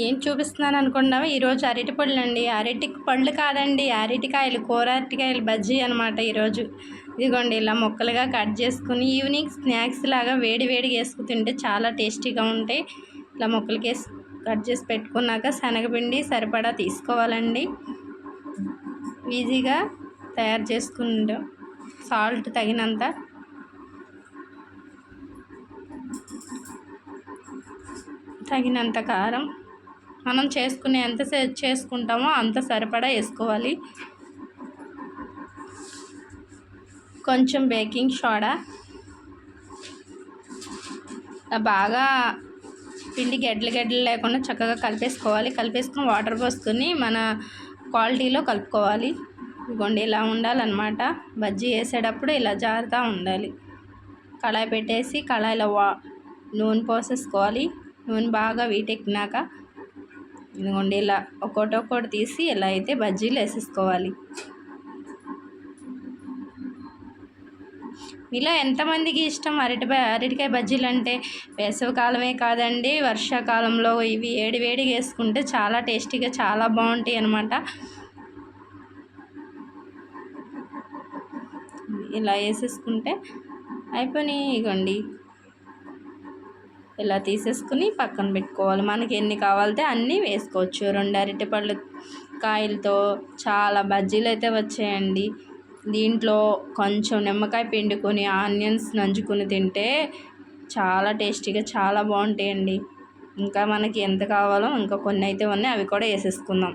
ఏం చూపిస్తున్నాను అనుకున్నావా ఈరోజు అరటి పళ్ళు అండి అరటి పళ్ళు కాదండి. అరటికాయలు కూర అరటికాయలు బజ్జీ అనమాట ఈరోజు ఇదిగోండి ఇలా ముక్కలుగా కట్ చేసుకుని ఈవినింగ్ స్నాక్స్ లాగా వేడి వేడిగా వేసుకు తింటే చాలా టేస్టీగా ఉంటాయి. ఇలా ముక్కలకి వేసి కట్ చేసి పెట్టుకున్నాక శనగపిండి సరిపడా తీసుకోవాలండి. ఈజీగా తయారు చేసుకుంటాం సాల్ట్ తగినంత తగినంత కారం మనం చేసుకునే ఎంత చేసుకుంటామో అంత సరిపడా వేసుకోవాలి. కొంచెం బేకింగ్ సోడా. బాగా పిండి గడ్డలు గడ్డలు లేకుండా చక్కగా కలిపేసుకోవాలి. కలిపేసుకుని వాటర్ పోసుకొని మన క్వాలిటీలో కలుపుకోవాలి. ఇదిగోండి ఇలా ఉండాలన్నమాట. బజ్జీ వేసేటప్పుడు ఇలా జారుతూ ఉండాలి. కళాయి పెట్టేసి కళాయిలో వా నూనె పోసేసుకోవాలి. నూనె బాగా వీటెక్కినాక ఇదిగోండి ఇలా ఒక్కోటి ఒక్కోటి తీసి ఇలా అయితే బజ్జీలు వేసేసుకోవాలి. మీలో ఎంతమందికి ఇష్టం అరటి అరటికాయ బజ్జీలు అంటే? వేసవికాలమే కాదండి వర్షాకాలంలో ఇవి వేడి వేడిగా వేసుకుంటే చాలా టేస్టీగా చాలా బాగుంటాయి అన్నమాట. ఇలా వేసేసుకుంటే అయిపోయినాయి ఇగోండి ఇలా తీసేసుకుని పక్కన పెట్టుకోవాలి. మనకి ఎన్ని కావాలితే అన్నీ వేసుకోవచ్చు. రెండు అరటిపళ్ళు కాయలతో చాలా బజ్జీలు అయితే వచ్చాయండి. దీంట్లో కొంచెం నిమ్మకాయ పిండుకొని ఆనియన్స్ నంచుకొని తింటే చాలా టేస్టీగా చాలా బాగుంటాయండి. ఇంకా మనకి ఎంత కావాలో ఇంకా కొన్ని అయితే ఉన్నాయి. అవి కూడా వేసేసుకుందాం.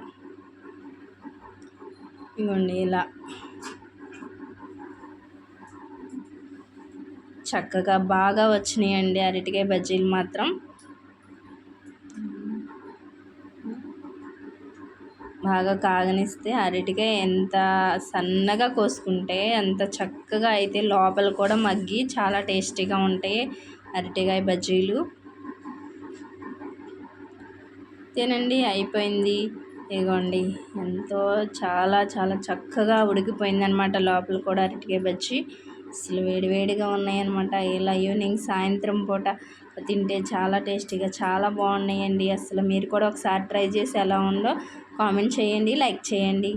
ఇవ్వండి ఇలా. చక్కగా బాగా వచ్చినాయండి అరటికాయ బజ్జీలు మాత్రం. బాగా కాగనిస్తే అరటికాయ ఎంత సన్నగా కోసుకుంటే అంత చక్కగా అయితే లోపల కూడా మగ్గి చాలా టేస్టీగా ఉంటాయి అరటికాయ బజ్జీలు. తినండి అయిపోయింది. ఇగోండి ఎంతో చాలా చాలా చక్కగా ఉడికిపోయింది అనమాట లోపల కూడా అరటికాయ బజ్జీ. అసలు వేడివేడిగా ఉన్నాయన్నమాట. ఇలా ఈవినింగ్ సాయంత్రం పూట తింటే చాలా టేస్టీగా చాలా బాగున్నాయండి. అసలు మీరు కూడా ఒకసారి ట్రై చేసి ఎలా ఉందో కామెంట్ చేయండి లైక్ చేయండి.